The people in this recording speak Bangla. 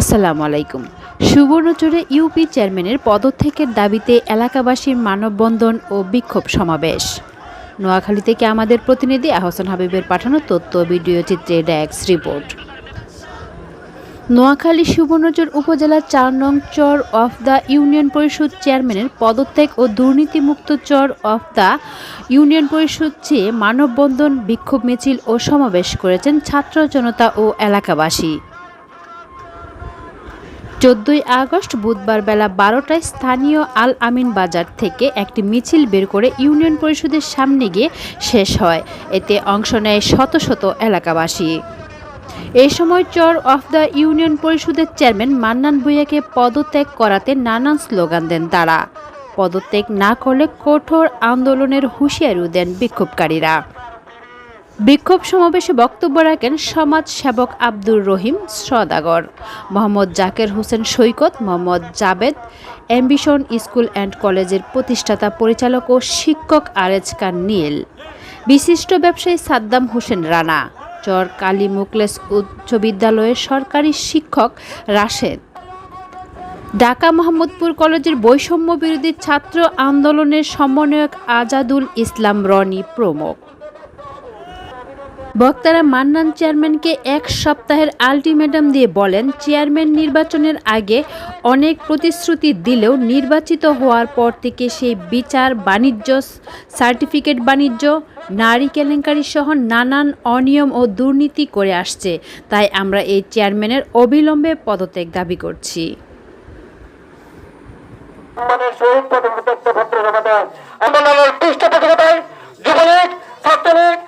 আসসালামু আলাইকুম। সুবর্ণচরে ইউপি চেয়ারম্যানের পদত্যাগের দাবিতে এলাকাবাসীর মানববন্ধন ও বিক্ষোভ সমাবেশ। নোয়াখালী থেকে আমাদের প্রতিনিধি আহসান হাবিবের পাঠানো তথ্য ভিডিও চিত্রে ড্যাক্স রিপোর্ট। নোয়াখালী সুবর্ণচর উপজেলার চার নং চর অফ দ্য ইউনিয়ন পরিষদ চেয়ারম্যানের পদত্যাগ ও দুর্নীতিমুক্ত চর অফ দ্য ইউনিয়ন পরিষদ চেয়ে মানববন্ধন, বিক্ষোভ মিছিল ও সমাবেশ করেছেন ছাত্র জনতা ও এলাকাবাসী। চোদ্দই আগস্ট বুধবার বেলা বারোটায় স্থানীয় আল আমিন বাজার থেকে একটি মিছিল বের করে ইউনিয়ন পরিষদের সামনে গিয়ে শেষ হয়। এতে অংশ নেয় শত শত এলাকাবাসী। এ সময় চর অফ দ্য ইউনিয়ন পরিষদের চেয়ারম্যান মান্নান ভূঁইয়াকে পদত্যাগ করাতে নানান স্লোগান দেন তারা। পদত্যাগ না করলে কঠোর আন্দোলনের হুঁশিয়ারিও দেন বিক্ষোভকারীরা। বিক্ষোভ সমাবেশে বক্তব্য রাখেন সমাজ সেবক Abdur Rahim Sadagar, Mohammad Zaker Hossain Saikat, Mohammad Jabed, ambition school and কলেজের প্রতিষ্ঠাতা পরিচালক ও শিক্ষক আরেজ নীল, বিশিষ্ট ব্যবসায়ী সাদ্দাম হোসেন রানা, চর কালী মুকলেস উচ্চ বিদ্যালয়ের সরকারি শিক্ষক রাশেদ। ঢাকা মোহাম্মদপুর কলেজের বৈষম্য বিরোধী ছাত্র আন্দোলনের সমন্বয়ক আজাদুল ইসলাম রনি প্রমুখ। বক্তারা মান্নান চেয়ারম্যানকে এক সপ্তাহের আলটিমেটাম দিয়ে বলেন, চেয়ারম্যান নির্বাচনের আগে অনেক প্রতিশ্রুতি দিলেও নির্বাচিত হওয়ার পর থেকে সেই বিচার বাণিজ্য, সার্টিফিকেট বাণিজ্য, নারী কেলেঙ্কারি সহ নানান অনিয়ম ও দুর্নীতি করে আসছে। তাই আমরা এই চেয়ারম্যানের অবিলম্বে পদত্যাগ দাবি করছি। আন্দোলনের পৃষ্ঠপোষকতায় যুবলীগ, ছাত্রলীগ